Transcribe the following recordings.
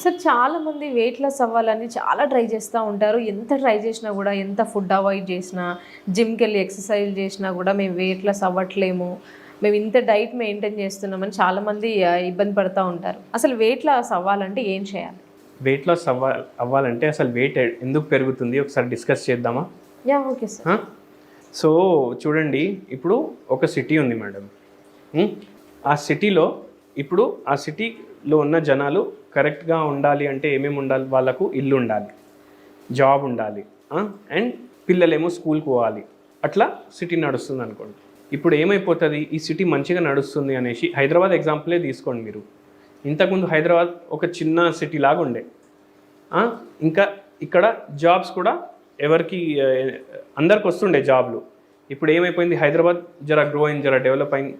Sir చాలా మంది weight loss అవ్వాలని చాలా ట్రై చేస్తూ ఉంటారు. ఎంత ట్రై చేసినా కూడా ఎంత ఫుడ్ అవాయిడ్ చేసినా జిమ్కి వెళ్ళి ఎక్సర్సైజ్ చేసినా కూడా మేము వెయిట్ లాస్ అవ్వట్లేము. మేము ఇంత డైట్ మెయింటైన్ చేస్తున్నామని చాలామంది ఇబ్బంది పడుతూ ఉంటారు. అసలు వెయిట్ లాస్ అవ్వాలంటే ఏం చేయాలి? వెయిట్ లాస్ అవ్వ అవ్వాలంటే అసలు వెయిట్ ఎందుకు పెరుగుతుంది? ఒకసారి డిస్కస్ చేద్దామా? Yeah okay sir. సో చూడండి ఇప్పుడు ఒక సిటీ ఉంది మేడం ఆ సిటీలో ఇప్పుడు ఆ సిటీలో ఉన్న జనాలు కరెక్ట్గా ఉండాలి అంటే ఏమేమి ఉండాలి? వాళ్ళకు ఇల్లు ఉండాలి జాబ్ ఉండాలి అండ్ పిల్లలేమో స్కూల్కి పోవాలి. అట్లా సిటీ నడుస్తుంది అనుకోండి. ఇప్పుడు ఏమైపోతుంది? ఈ సిటీ మంచిగా నడుస్తుంది అనేసి హైదరాబాద్ ఎగ్జాంపులే తీసుకోండి మీరు. ఇంతకుముందు హైదరాబాద్ ఒక చిన్న సిటీ లాగా ఉండే. ఇంకా ఇక్కడ జాబ్స్ కూడా ఎవరికి అందరికి వస్తుండే జాబ్లు. ఇప్పుడు ఏమైపోయింది? హైదరాబాద్ జర గ్రో అయింది జర డెవలప్ అయింది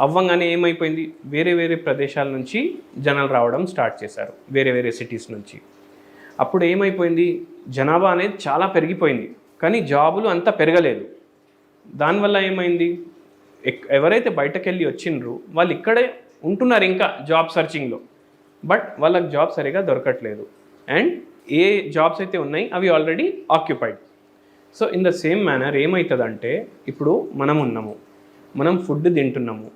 అవ్వంగానే ఏమైపోయింది? వేరే వేరే ప్రదేశాల నుంచి జనాలు రావడం స్టార్ట్ చేశారు. వేరే వేరే సిటీస్ నుంచి. అప్పుడు ఏమైపోయింది? జనాభా అనేది చాలా పెరిగిపోయింది. కానీ జాబులు అంత పెరగలేదు. దానివల్ల ఏమైంది? ఎక్- ఎవరైతే బయటకు వెళ్ళి వచ్చిండ్రు వాళ్ళు ఇక్కడే ఉంటున్నారు ఇంకా జాబ్ సర్చింగ్లో. బట్ వాళ్ళకి జాబ్ సరిగా దొరకట్లేదు. అండ్ ఏ జాబ్స్ అయితే ఉన్నాయి అవి already occupied. So in the same manner ఏమవుతుందంటే ఇప్పుడు మనం ఉన్నాము మనం ఫుడ్ తింటున్నాము.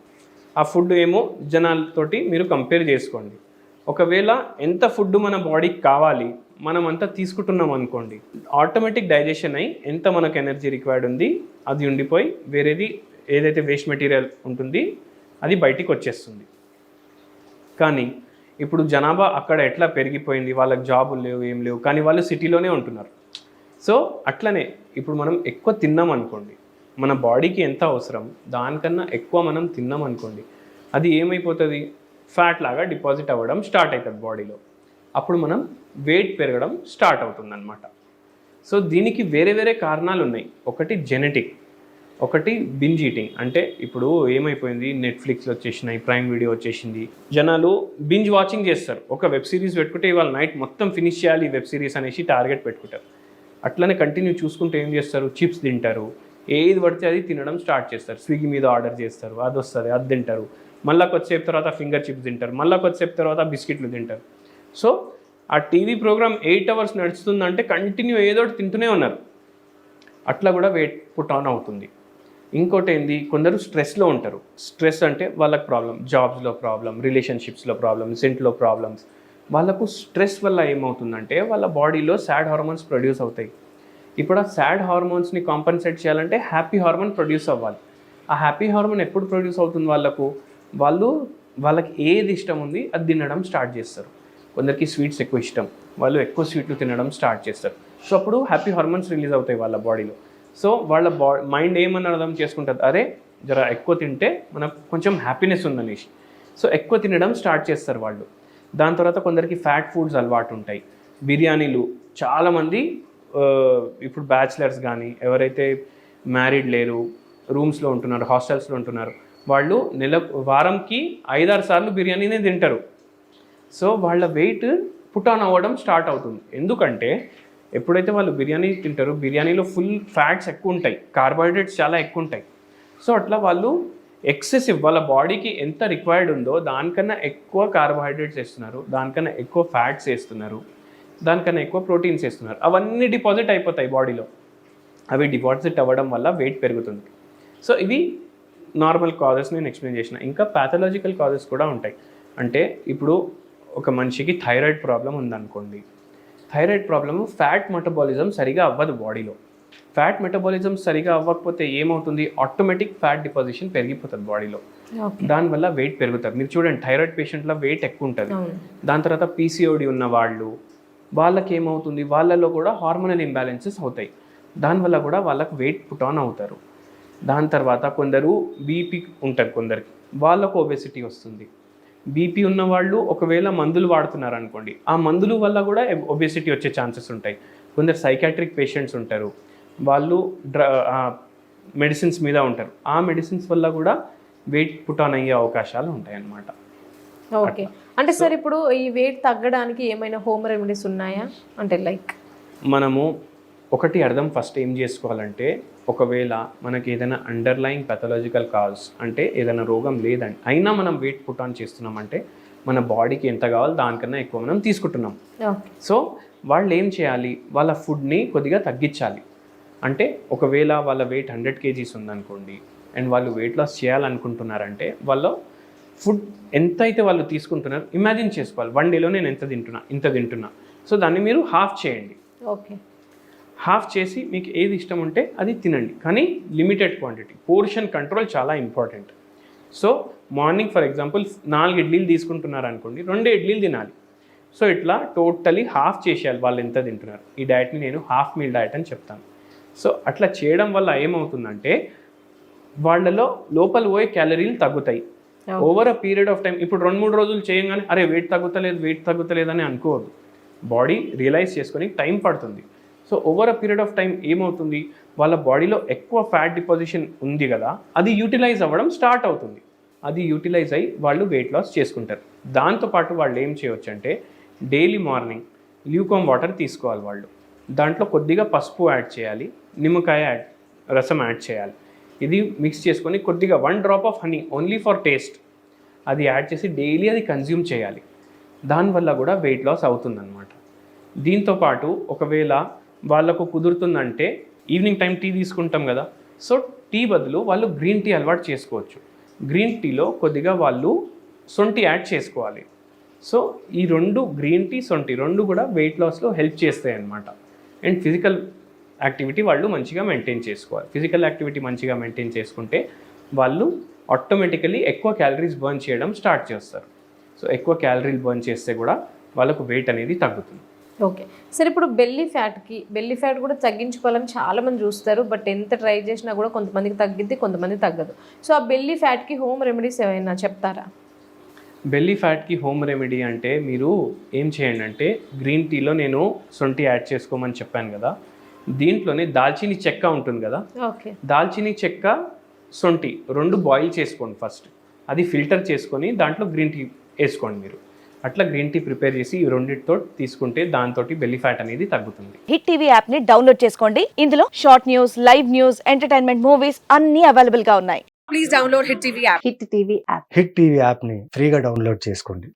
ఆ ఫుడ్ ఏమో జనాలతోటి మీరు కంపేర్ చేసుకోండి. ఒకవేళ ఎంత ఫుడ్ మన బాడీకి కావాలి మనం అంతా తీసుకుంటున్నాం అనుకోండి ఆటోమేటిక్ డైజెషన్ అయ్యి ఎంత మనకు ఎనర్జీ రిక్వైర్డ్ ఉంది అది ఉండిపోయి వేరేది ఏదైతే వేస్ట్ మెటీరియల్ ఉంటుంది అది బయటికి వచ్చేస్తుంది. కానీ ఇప్పుడు జనాభా అక్కడ ఎట్లా పెరిగిపోయింది వాళ్ళకి జాబులు లేవు ఏం లేవు కానీ వాళ్ళు సిటీలోనే ఉంటున్నారు. సో అట్లనే ఇప్పుడు మనం ఎక్కువ తిన్నాం అనుకోండి మన బాడీకి ఎంత అవసరం? దానికన్నా ఎక్కువ మనం తిన్నాం అనుకోండి అది ఏమైపోతుంది? ఫ్యాట్ లాగా డిపాజిట్ అవ్వడం స్టార్ట్ అవుతుంది బాడీలో. అప్పుడు మనం వెయిట్ పెరగడం స్టార్ట్ అవుతుందన్నమాట. సో దీనికి వేరే వేరే కారణాలు ఉన్నాయి. ఒకటి జెనెటిక్ ఒకటి బింజ్ ఈటింగ్ అంటే ఇప్పుడు ఏమైపోయింది? నెట్ఫ్లిక్స్లో వచ్చేసినాయి ప్రైమ్ వీడియో వచ్చేసింది. జనాలు బింజ్ వాచింగ్ చేస్తారు. ఒక వెబ్ సిరీస్ పెట్టుకుంటే ఇవాళ నైట్ మొత్తం ఫినిష్ చేయాలి ఈ వెబ్ సిరీస్ అనేసి టార్గెట్ పెట్టుకుంటారు. అట్లనే కంటిన్యూ చూసుకుంటే ఏం చేస్తారు? చిప్స్ తింటారు. ఏది పడితే అది తినడం స్టార్ట్ చేస్తారు. స్విగ్గీ మీద ఆర్డర్ చేస్తారు అది వస్తుంది అది తింటారు. మళ్ళా కొద్దిసేపు తర్వాత ఫింగర్ చిప్స్ తింటారు మళ్ళీ కొద్దిసేపు తర్వాత బిస్కెట్లు తింటారు. సో ఆ టీవీ ప్రోగ్రామ్ ఎయిట్ అవర్స్ నడుస్తుందంటే కంటిన్యూ ఏదో ఒకటి తింటూనే ఉన్నారు. అట్లా కూడా వెయిట్ పుట్ ఆన్ అవుతుంది. ఇంకోటి ఏంది కొందరు స్ట్రెస్లో ఉంటారు. స్ట్రెస్ అంటే వాళ్ళకి ప్రాబ్లం జాబ్స్లో ప్రాబ్లం రిలేషన్షిప్స్లో ప్రాబ్లమ్స్ ఇంట్లో ప్రాబ్లమ్స్. వాళ్ళకు స్ట్రెస్ వల్ల ఏమవుతుందంటే వాళ్ళ బాడీలో సాడ్ హార్మోన్స్ ప్రొడ్యూస్ అవుతాయి. ఇప్పుడు ఆ సాడ్ హార్మోన్స్ని కాంపన్సేట్ చేయాలంటే హ్యాపీ హార్మోన్ ప్రొడ్యూస్ అవ్వాలి. ఆ హ్యాపీ హార్మోన్ ఎప్పుడు ప్రొడ్యూస్ అవుతుంది వాళ్ళకు? వాళ్ళు వాళ్ళకి ఏది ఇష్టం ఉంది అది తినడం స్టార్ట్ చేస్తారు. కొందరికి స్వీట్స్ ఎక్కువ ఇష్టం వాళ్ళు ఎక్కువ స్వీట్లు తినడం స్టార్ట్ చేస్తారు. సో అప్పుడు హ్యాపీ హార్మోన్స్ రిలీజ్ అవుతాయి వాళ్ళ బాడీలో. సో వాళ్ళ బా మైండ్ ఏమని అర్థం చేసుకుంటుంది? అరే జర ఎక్కువ తింటే మనకు కొంచెం హ్యాపీనెస్ ఉందనేసి సో ఎక్కువ తినడం స్టార్ట్ చేస్తారు వాళ్ళు. దాని తర్వాత కొందరికి ఫ్యాట్ ఫుడ్స్ అలవాటు ఉంటాయి. బిర్యానీలు చాలామంది ఇప్పుడు బ్యాచిలర్స్ కానీ ఎవరైతే మ్యారీడ్ లేరు రూమ్స్లో ఉంటున్నారు హాస్టల్స్లో ఉంటున్నారు వాళ్ళు నెల వారంకి ఐదారు సార్లు బిర్యానీనే తింటారు. సో వాళ్ళ వెయిట్ పుట్ ఆన్ అవ్వడం స్టార్ట్ అవుతుంది. ఎందుకంటే ఎప్పుడైతే వాళ్ళు బిర్యానీ తింటారో బిర్యానీలో ఫుల్ ఫ్యాట్స్ ఎక్కువ ఉంటాయి కార్బోహైడ్రేట్స్ చాలా ఎక్కువ ఉంటాయి. సో అట్లా వాళ్ళు ఎక్సెసివ్ వాళ్ళ బాడీకి ఎంత రిక్వైర్డ్ ఉందో దానికన్నా ఎక్కువ కార్బోహైడ్రేట్స్ వేస్తున్నారు దానికన్నా ఎక్కువ ఫ్యాట్స్ వేస్తున్నారు. దానికన్నా ఎక్కువ ప్రోటీన్స్ వేస్తున్నారు. అవన్నీ డిపాజిట్ అయిపోతాయి బాడీలో. అవి డిపాజిట్ అవ్వడం వల్ల వెయిట్ పెరుగుతుంది. సో ఇవి నార్మల్ కాజెస్ నేను ఎక్స్ప్లెయిన్ చేసిన. ఇంకా ప్యాథలాజికల్ కాజెస్ కూడా ఉంటాయి. అంటే ఇప్పుడు ఒక మనిషికి థైరాయిడ్ ప్రాబ్లం ఉందనుకోండి. థైరాయిడ్ ప్రాబ్లమ్ ఫ్యాట్ మెటబాలిజం సరిగా అవ్వదు బాడీలో. ఫ్యాట్ మెటబాలిజం సరిగా అవ్వకపోతే ఏమవుతుంది? ఆటోమేటిక్ ఫ్యాట్ డిపాజిషన్ పెరిగిపోతుంది బాడీలో. దానివల్ల వెయిట్ పెరుగుతుంది. మీరు చూడండి థైరాయిడ్ పేషెంట్లో వెయిట్ ఎక్కువ ఉంటుంది. దాని తర్వాత పీసీఓడి ఉన్న వాళ్ళు వాళ్ళకి ఏమవుతుంది వాళ్ళలో కూడా హార్మోనల్ ఇంబ్యాలెన్సెస్ అవుతాయి. దానివల్ల కూడా వాళ్ళకి వెయిట్ పుట్ ఆన్ అవుతారు. దాని తర్వాత కొందరు బీపీ ఉంటారు కొందరికి. వాళ్ళకు ఒబెసిటీ వస్తుంది. బీపీ ఉన్న వాళ్ళు ఒకవేళ మందులు వాడుతున్నారు అనుకోండి ఆ మందులు వల్ల కూడా ఒబెసిటీ వచ్చే ఛాన్సెస్ ఉంటాయి. కొందరు సైకాట్రిక్ పేషెంట్స్ ఉంటారు. వాళ్ళు డ్ర మెడిసిన్స్ మీద ఉంటారు. ఆ మెడిసిన్స్ వల్ల కూడా వెయిట్ పుట్ ఆన్ అయ్యే అవకాశాలు ఉంటాయి అన్నమాట ఓకే. అంటే సార్ ఇప్పుడు ఈ వెయిట్ తగ్గడానికి ఏమైనా హోమ్ రెమెడీస్ ఉన్నాయా? అంటే లైక్ మనము ఒకటి అర్థం ఫస్ట్ ఏం చేసుకోవాలంటే ఒకవేళ మనకి ఏదైనా అండర్లైన్ పెథలాజికల్ కాజ్ అంటే ఏదైనా రోగం లేదండి అయినా మనం వెయిట్ పుట్ ఆన్ చేస్తున్నామంటే మన బాడీకి ఎంత కావాలో దానికన్నా ఎక్కువ మనం తీసుకుంటున్నాం. సో వాళ్ళు ఏం చేయాలి? వాళ్ళ ఫుడ్ని కొద్దిగా తగ్గించాలి. అంటే ఒకవేళ వాళ్ళ వెయిట్ హండ్రెడ్ కేజీస్ ఉందనుకోండి అండ్ వాళ్ళు వెయిట్ లాస్ చేయాలనుకుంటున్నారంటే వాళ్ళ ఫుడ్ ఎంత అయితే వాళ్ళు తీసుకుంటున్నారు ఇమాజిన్ చేసుకోవాలి. వన్ డేలో నేను ఎంత తింటున్నా ఇంత తింటున్నా. సో దాన్ని మీరు హాఫ్ చేయండి. ఓకే. హాఫ్ చేసి మీకు ఏది ఇష్టం ఉంటే అది తినండి. కానీ లిమిటెడ్ క్వాంటిటీ పోర్షన్ కంట్రోల్ చాలా important so morning for example నాలుగు ఇడ్లీలు తీసుకుంటున్నారు అనుకోండి రెండు ఇడ్లీలు తినాలి. సో ఇట్లా టోటలీ హాఫ్ చేసేయాలి వాళ్ళు ఎంత తింటున్నారు. ఈ డయట్ని నేను హాఫ్ మీల్ డయట్ అని చెప్తాను. సో అట్లా చేయడం వల్ల ఏమవుతుందంటే వాళ్ళలో లోపల పోయే క్యాలరీలు తగ్గుతాయి. Over a period of time ఇప్పుడు రెండు మూడు రోజులు చేయగానే అరే వెయిట్ తగ్గుతలేదు వెయిట్ తగ్గుతలేదు అని అనుకోవద్దు. బాడీ రియలైజ్ చేసుకొని టైం పడుతుంది. So over a period of time ఏమవుతుంది? వాళ్ళ బాడీలో ఎక్కువ ఫ్యాట్ డిపాజిషన్ ఉంది కదా అది యూటిలైజ్ అవ్వడం స్టార్ట్ అవుతుంది. అది యూటిలైజ్ అయ్యి వాళ్ళు వెయిట్ లాస్ చేసుకుంటారు. దాంతోపాటు వాళ్ళు ఏం చేయవచ్చు అంటే డైలీ మార్నింగ్ ల్యూకామ్ వాటర్ తీసుకోవాలి వాళ్ళు. దాంట్లో కొద్దిగా పసుపు యాడ్ చేయాలి నిమ్మకాయ యాడ్ రసం యాడ్ చేయాలి. ఇది మిక్స్ చేసుకొని కొద్దిగా one drop of honey only for taste అది యాడ్ చేసి డైలీ అది కన్జ్యూమ్ చేయాలి. దానివల్ల కూడా వెయిట్ లాస్ అవుతుందన్నమాట. దీంతోపాటు ఒకవేళ వాళ్ళకు కుదురుతుందంటే ఈవినింగ్ టైం టీ తీసుకుంటాం కదా. సో టీ బదులు వాళ్ళు గ్రీన్ టీ అలవాటు చేసుకోవచ్చు. గ్రీన్ టీలో కొద్దిగా వాళ్ళు సొంటి యాడ్ చేసుకోవాలి. సో ఈ రెండు గ్రీన్ టీ సొంటి రెండు కూడా వెయిట్ లాస్లో హెల్ప్ చేస్తాయి అన్నమాట అండ్ ఫిజికల్ యాక్టివిటీ వాళ్ళు మంచిగా మెయింటైన్ చేసుకోవాలి. ఫిజికల్ యాక్టివిటీ మంచిగా మెయింటైన్ చేసుకుంటే వాళ్ళు ఆటోమేటికలీ ఎక్కువ క్యాలరీస్ బర్న్ చేయడం స్టార్ట్ చేస్తారు. సో ఎక్కువ క్యాలరీలు బర్న్ చేస్తే కూడా వాళ్ళకు వెయిట్ అనేది తగ్గుతుంది. ఓకే. సరే ఇప్పుడు బెల్లీ ఫ్యాట్కి బెల్లీ ఫ్యాట్ కూడా తగ్గించుకోవాలని చాలా మంది చూస్తారు. బట్ ఎంత ట్రై చేసినా కూడా కొంతమందికి తగ్గిద్ది కొంతమంది తగ్గదు. సో ఆ బెల్లీ ఫ్యాట్కి హోమ్ రెమెడీస్ ఏమైనా చెప్తారా? బెల్లీ ఫ్యాట్కి హోమ్ రెమెడీ అంటే మీరు ఏం చేయండి అంటే గ్రీన్ టీలో నేను సొంటి యాడ్ చేసుకోమని చెప్పాను కదా. దీంట్లోనే దాల్చిని చెక్క ఉంటుంది కదా? ఓకే. దాల్చిని చెక్క సొంటి రెండు బాయిల్ చేసుకోండి ఫస్ట్ అది ఫిల్టర్ చేసుకొని దాంట్లో గ్రీన్ టీ వేసుకోండి మీరు. అట్లా గ్రీన్ టీ ప్రిపేర్ చేసి ఈ రెండింటితో తీసుకుంటే దాంతో బెల్లీ ఫ్యాట్ అనేది తగ్గుతుంది. హిట్ టీవీ యాప్ని డౌన్లోడ్ చేసుకోండి. ఇందులో short news live news entertainment movies అన్ని అవైలబుల్గా ఉన్నాయి. Please download Hit TV app. Hit TV app hit TV యాప్ని ఫ్రీగా డౌన్లోడ్ చేసుకోండి.